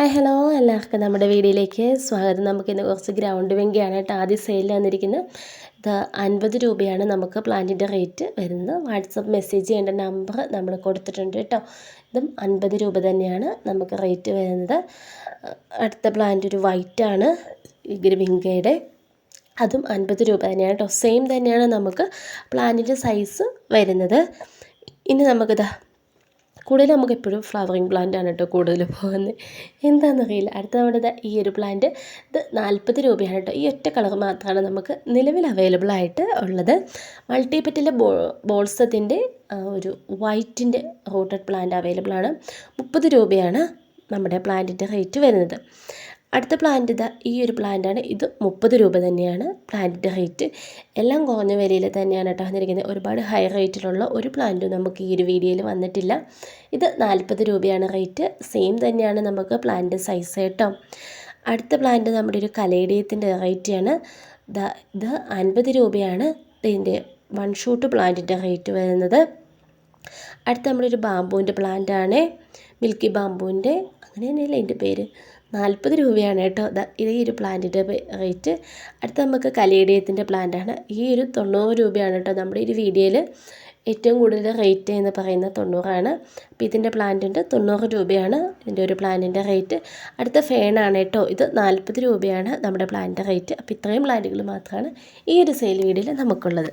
Hi hello എല്ലാവർക്കും നമ്മുടെ വീഡിയോയിലേക്ക് സ്വാഗതം. നമുക്കിന്ന് കുറച്ച് ഗ്രൗണ്ട് വെങ്കിയാണ് കേട്ടോ ആദ്യം സെയിൽ വന്നിരിക്കുന്നത്. ഇത് അൻപത് രൂപയാണ് നമുക്ക് പ്ലാന്റിന്റെ റേറ്റ് വരുന്നത്. വാട്സപ്പ് മെസ്സേജ് ചെയ്യേണ്ട നമ്പർ നമ്മൾ കൊടുത്തിട്ടുണ്ട് കേട്ടോ. ഇതും അൻപത് രൂപ തന്നെയാണ് നമുക്ക് റേറ്റ് വരുന്നത്. അടുത്ത പ്ലാന്റ് ഒരു വൈറ്റാണ് വിങ്കയുടെ. അതും അൻപത് രൂപ തന്നെയാണ് കേട്ടോ. സെയിം തന്നെയാണ് നമുക്ക് പ്ലാന്റിന്റെ സൈസ് വരുന്നത്. ഇനി നമുക്കിതാ കൂടുതൽ നമുക്ക് എപ്പോഴും ഫ്ലവറിങ് പ്ലാന്റ് ആണ് കേട്ടോ കൂടുതൽ പോകുന്നത്. എന്താണെന്നറിയില്ല അടുത്ത നമ്മുടെ ഈ ഒരു പ്ലാന്റ് ഇത് നാൽപ്പത് രൂപയാണ് കേട്ടോ ഈ ഒറ്റ കളർ മാത്രമാണ് നമുക്ക് നിലവിൽ അവൈലബിൾ ആയിട്ട് ഉള്ളത്. മൾട്ടിപ്പറ്റിലെ ബോ ബോൾസത്തിന്റെ ഒരു വൈറ്റിന്റെ റൂട്ടഡ് പ്ലാന്റ് അവൈലബിൾ ആണ്. മുപ്പത് രൂപയാണ് നമ്മുടെ പ്ലാന്റിന്റെ റേറ്റ് വരുന്നത്. അടുത്ത പ്ലാന്റ് ഇതാ ഈ ഒരു പ്ലാന്റ് ആണ്. ഇത് മുപ്പത് രൂപ തന്നെയാണ് പ്ലാന്റിന്റെ ഹൈറ്റ് എല്ലാം കുറഞ്ഞ വിലയിൽ തന്നെയാണ് കേട്ടോ വന്നിരിക്കുന്നത്. ഒരുപാട് ഹൈ റേറ്റിലുള്ള ഒരു പ്ലാന്റും നമുക്ക് ഈ ഒരു വീഡിയോയിൽ വന്നിട്ടില്ല. ഇത് നാൽപ്പത് രൂപയാണ് റേറ്റ് സെയിം തന്നെയാണ് നമുക്ക് പ്ലാന്റ് സൈസ് കേട്ടോ അടുത്ത പ്ലാന്റ് നമ്മുടെ ഒരു കലേഡിയത്തിന്റെ റേറ്റാണ് ഇത് അൻപത് രൂപയാണ് ഇതിന്റെ വൺ ഷൂട്ട് പ്ലാന്റിന്റെ റേറ്റ് വരുന്നത്. അടുത്ത നമ്മളൊരു ബാമ്പുവിന്റെ പ്ലാന്റാണ് മിൽക്കി ബാമ്പുവിന്റെ അങ്ങനെ തന്നെയല്ലേ പേര്? നാൽപ്പത് രൂപയാണ് കേട്ടോ. ഇത് ഒരു പ്ലാന്റിന്റെ റേറ്റ്. അടുത്ത നമുക്ക് കലേഡിയത്തിന്റെ പ്ലാന്റാണ്. ഈ ഒരു തൊണ്ണൂറ് രൂപയാണ് കേട്ടോ നമ്മുടെ ഒരു വീഡിയോയിൽ ഏറ്റവും കൂടുതൽ റേറ്റ് എന്ന് പറയുന്ന തൊണ്ണൂറാണ്. അപ്പോൾ ഇതിന്റെ പ്ലാന്റിന്റെ തൊണ്ണൂറ് രൂപയാണ് ഇതിന്റെ ഒരു പ്ലാന്റിന്റെ റേറ്റ്. അടുത്ത ഫേണാണ് കേട്ടോ. ഇത് നാൽപ്പത് രൂപയാണ് നമ്മുടെ പ്ലാന്റിന്റെ റേറ്റ്. അപ്പോൾ ഇത്രയും പ്ലാന്റുകൾ മാത്രമാണ് ഈ ഒരു സെയിൽ വീഡിയോയിൽ നമുക്കുള്ളത്.